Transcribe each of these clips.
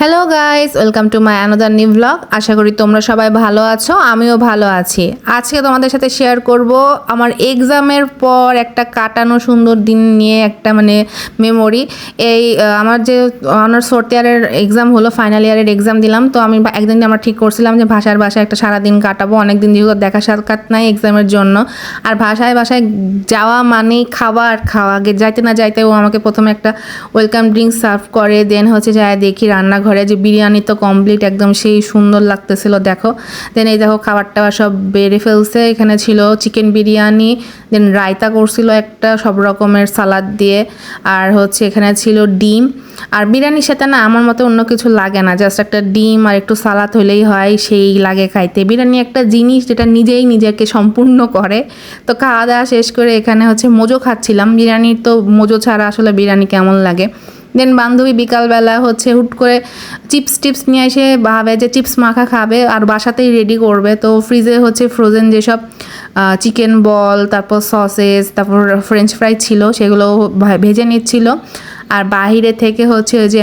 Hello guys welcome to my another new blog আশা করি তোমরা সবাই ভালো আছো, আমিও ভালো আছি। আজকে তোমাদের সাথে শেয়ার করব আমার এক্সামের পর একটা কাটানো সুন্দর দিন নিয়ে একটা মানে মেমোরি এই আমার যে অনার্স ফোর্থ ইয়ারের এক্সাম হলো ফাইনাল ইয়ারের এক্সাম দিলাম, তো আমি একদিন আমরা ঠিক করছিলাম যে ভাষার বাসায় একটা সারাদিন কাটাবো অনেক দিন যেহেতু দেখা সাক্ষাৎ নাই এক্সামের জন্য। আর ভাষায় বাসায় যাওয়া মানেই খাওয়া আর খাওয়া যাইতে না যাইতে ও আমাকে প্রথমে একটা ওয়েলকাম ড্রিঙ্ক সার্ভ করে দেন হচ্ছে যায় দেখি রান্নাঘরে যে বিরিয়ানি তো কমপ্লিট একদম সেই সুন্দর লাগতেছিল, দেখো। দেন এই দেখো খাবার টাবার সব বেড়ে ফেলছে, এখানে ছিল চিকেন বিরিয়ানি দেন রায়তা করছিল একটা সব রকমের সালাদ দিয়ে, আর হচ্ছে এখানে ছিল ডিম। আর বিরিয়ানির সাথে না আমার মতে অন্য কিছু লাগে না জাস্ট একটা ডিম আর একটু সালাদ হলেই হয়, সেই লাগে খাইতে। বিরিয়ানি একটা জিনিস যেটা নিজেই নিজেকে সম্পূর্ণ করে। তো খাওয়া দাওয়া শেষ করে এখানে হচ্ছে মোজো খাচ্ছিলাম। বিরিয়ানির তো মোজো ছাড়া আসলে বিরিয়ানি কেমন লাগে? দেন বান্ধবী বিকালবেলা হচ্ছে হুট করে চিপস টিপস নিয়ে এসে ভাবে যে চিপস মাখা খাবে আর বাসাতেই রেডি করবে। তো ফ্রিজে হচ্ছে ফ্রোজেন যেসব চিকেন বল তারপর সসেস তারপর ফ্রেঞ্চ ফ্রাই ছিল সেগুলো ভেজে নিচ্ছিল। আর বাহিরে থেকে হচ্ছে ওই যে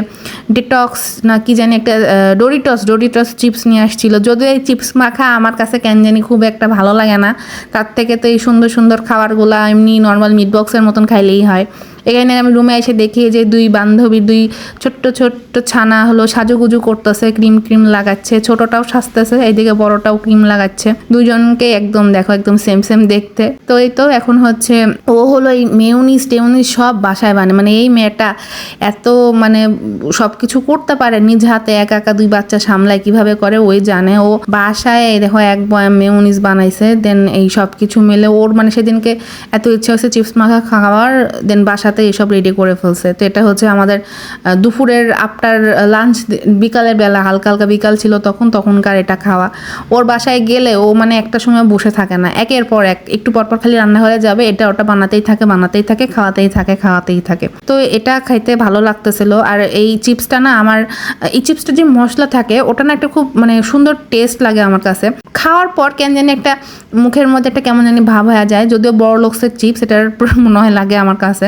ডিটক্স না কি জানি একটা ডোরিটস ডোরিটস চিপস নিয়ে আসছিল। যদিও এই চিপস মাখা আমার কাছে কেন জানি খুব একটা ভালো লাগে না। তার থেকে তো এই সুন্দর সুন্দর খাবারগুলো এমনি নর্মাল মিট বক্সের মতন খাইলেই হয়। এখানে আমি রুমে এসে দেখি যে দুই বান্ধবী, দুই ছোট্ট ছোট্ট ছানা হলো সাজুগুজু করতেছে, ক্রিম ক্রিম লাগাচ্ছে। ছোটটাও সাজতেছে, এইদিকে বড়টাও ক্রিম লাগাচ্ছে। দুজনকে একদম দেখো, একদম সেম সেম দেখতে। তো এই তো এখন হচ্ছে ও হলো এই মেউনিস টেউনিস সব বাসায় বানে মানে এই মেয়েটা এত মানে সব কিছু করতে পারে, নিজ হাতে একা একা দুই বাচ্চা সামলায়, কীভাবে করে ওই জানে। ও বাসায় দেখো এক বয়াম মেউনিস বানাইছে দেন এই সব কিছু মিলে ওর মানে সেদিনকে এত ইচ্ছা হচ্ছে চিপস মাখা খাওয়ার দেন বাসাতে এসব রেডি করে ফেলছে। তো এটা হচ্ছে আমাদের দুপুরের আফটার লাঞ্চ বিকালের বেলা, হালকা হালকা বিকাল ছিল তখন, তখনকার এটা খাওয়া। ওর বাসায় গেলে ও মানে একটা সময় বসে থাকে না। একের পর এক, একটু পরপর খালি রান্না রান্নাঘরে যাবে, এটা ওটা বানাতেই থাকে বানাতেই থাকে, খাওয়াতেই থাকে খাওয়াতেই থাকে। তো এটা খাইতে ভালো লাগতেছিল। আর এই চিপসটা না আমার, এই চিপসটা যে মশলা থাকে, ওটা না একটা খুব মানে সুন্দর টেস্ট লাগে আমার কাছে। খাওয়ার পর কেন জানি একটা মুখের মধ্যে একটা কেমন জানি ভাব হয়ে যায়, যদিও বড় লোকসের চিপস এটার মনে হয় লাগে আমার কাছে।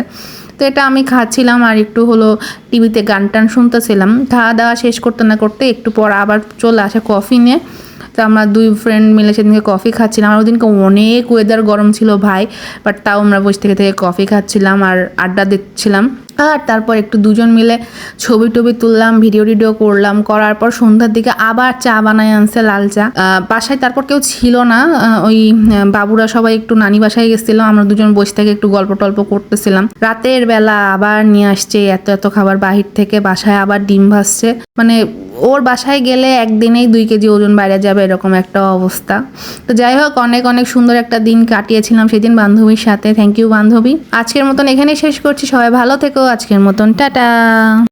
তো এটা আমি খাচ্ছিলাম আর একটু হলো টিভিতে গান টান শুনতেছিলাম। খাওয়া দাওয়া শেষ করতে না করতে একটু পর আবার চলে আসে কফি নিয়ে। তো আমরা দুই ফ্রেন্ড মিলে সেদিনকে কফি খাচ্ছিলাম। আর ওদিনকে অনেক ওয়েদার গরম ছিল ভাই বাট তাও আমরা বসে থেকে থেকে কফি খাচ্ছিলাম আর আড্ডা দিচ্ছিলাম। আর তারপর একটু দুজন মিলে ছবি টবি তুললাম ভিডিও টিডিও করলাম। করার পর সন্ধ্যার দিকে আবার চা বানায় আনছে লাল চা। বাসায় তারপর কেউ ছিল না। ওই বাবুরা সবাই একটু নানি বাসায় গেছিল। আমরা দুজন বসে থেকে একটু গল্প টল্প করতেছিলাম। রাতের বেলা আবার নিয়ে আসছে এত এত খাবার বাহির থেকে। বাসায় আবার ডিম ভাসছে মানে ওর বাসায় গেলে একদিনেই দুই কেজি ওজন বাইরে যাবে, এরকম একটা অবস্থা। তো যাই হোক, অনেক অনেক সুন্দর একটা দিন কাটিয়েছিলাম সেদিন বান্ধবীর সাথে। থ্যাংক ইউ বান্ধবী। আজকের মতন এখানেই শেষ করছি। সবাই ভালো থেকো। আজকের মতন, টাটা।